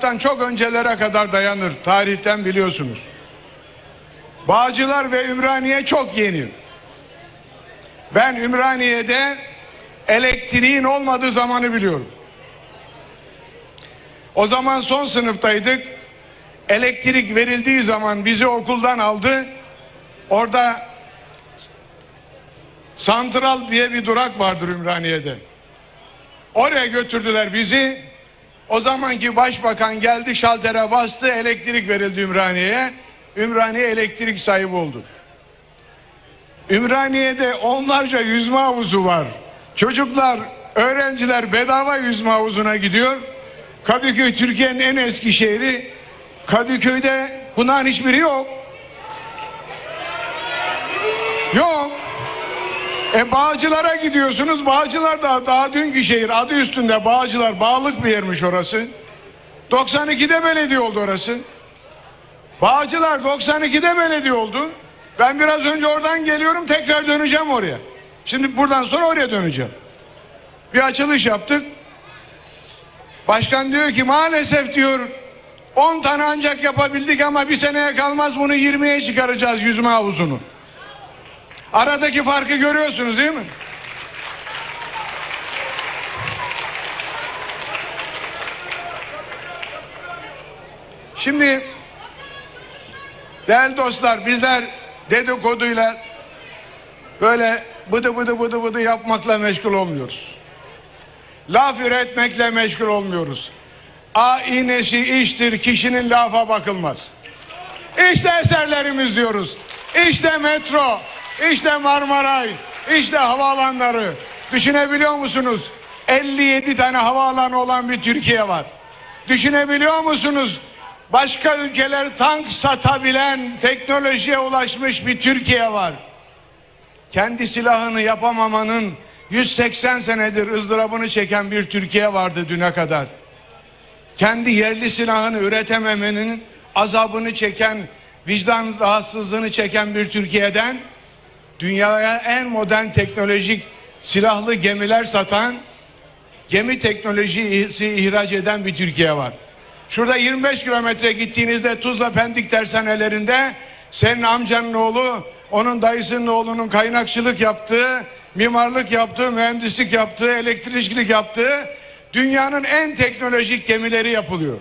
milattan çok öncelere kadar dayanır. Tarihten biliyorsunuz. Bağcılar ve Ümraniye çok yeni. Ben Ümraniye'de elektriğin olmadığı zamanı biliyorum. O zaman son sınıftaydık. Elektrik verildiği zaman bizi okuldan aldı. Orada Santral diye bir durak vardır Ümraniye'de. Oraya götürdüler bizi. O zamanki başbakan geldi şaltere bastı elektrik verildi Ümraniye'ye. Ümraniye elektrik sahibi oldu. Ümraniye'de onlarca yüzme havuzu var. Çocuklar, öğrenciler bedava yüzme havuzuna gidiyor. Kadıköy Türkiye'nin en eski şehri. Kadıköy'de bunların hiçbiri yok. E Bağcılar'a gidiyorsunuz. Bağcılar da daha dünkü şehir. Adı üstünde Bağcılar. Bağlık bir yermiş orası. 92'de belediye oldu orası. Bağcılar 92'de belediye oldu. Ben biraz önce oradan geliyorum tekrar döneceğim oraya. Şimdi buradan sonra oraya döneceğim. Bir açılış yaptık. Başkan diyor ki maalesef diyor 10 tane ancak yapabildik ama bir seneye kalmaz bunu 20'ye çıkaracağız yüzme havuzunu. Aradaki farkı görüyorsunuz değil mi? Şimdi değerli dostlar bizler dedikoduyla böyle bıdı bıdı bıdı bıdı yapmakla meşgul olmuyoruz. Laf üretmekle meşgul olmuyoruz. A iğnesi iştir kişinin lafa bakılmaz. İşte eserlerimiz diyoruz. İşte metro, işte Marmaray, işte havaalanları. Düşünebiliyor musunuz? 57 tane havaalanı olan bir Türkiye var. Düşünebiliyor musunuz? Başka ülkeler tank satabilen teknolojiye ulaşmış bir Türkiye var. Kendi silahını yapamamanın 180 senedir ızdırabını çeken bir Türkiye vardı düne kadar. Kendi yerli silahını üretememenin azabını çeken, vicdan rahatsızlığını çeken bir Türkiye'den dünyaya en modern teknolojik silahlı gemiler satan, gemi teknolojisi ihraç eden bir Türkiye var. Şurada 25 kilometre gittiğinizde Tuzla Pendik tersanelerinde senin amcanın oğlu, onun dayısının oğlunun kaynakçılık yaptığı, mimarlık yaptığı, mühendislik yaptığı, elektrikçilik yaptığı dünyanın en teknolojik gemileri yapılıyor.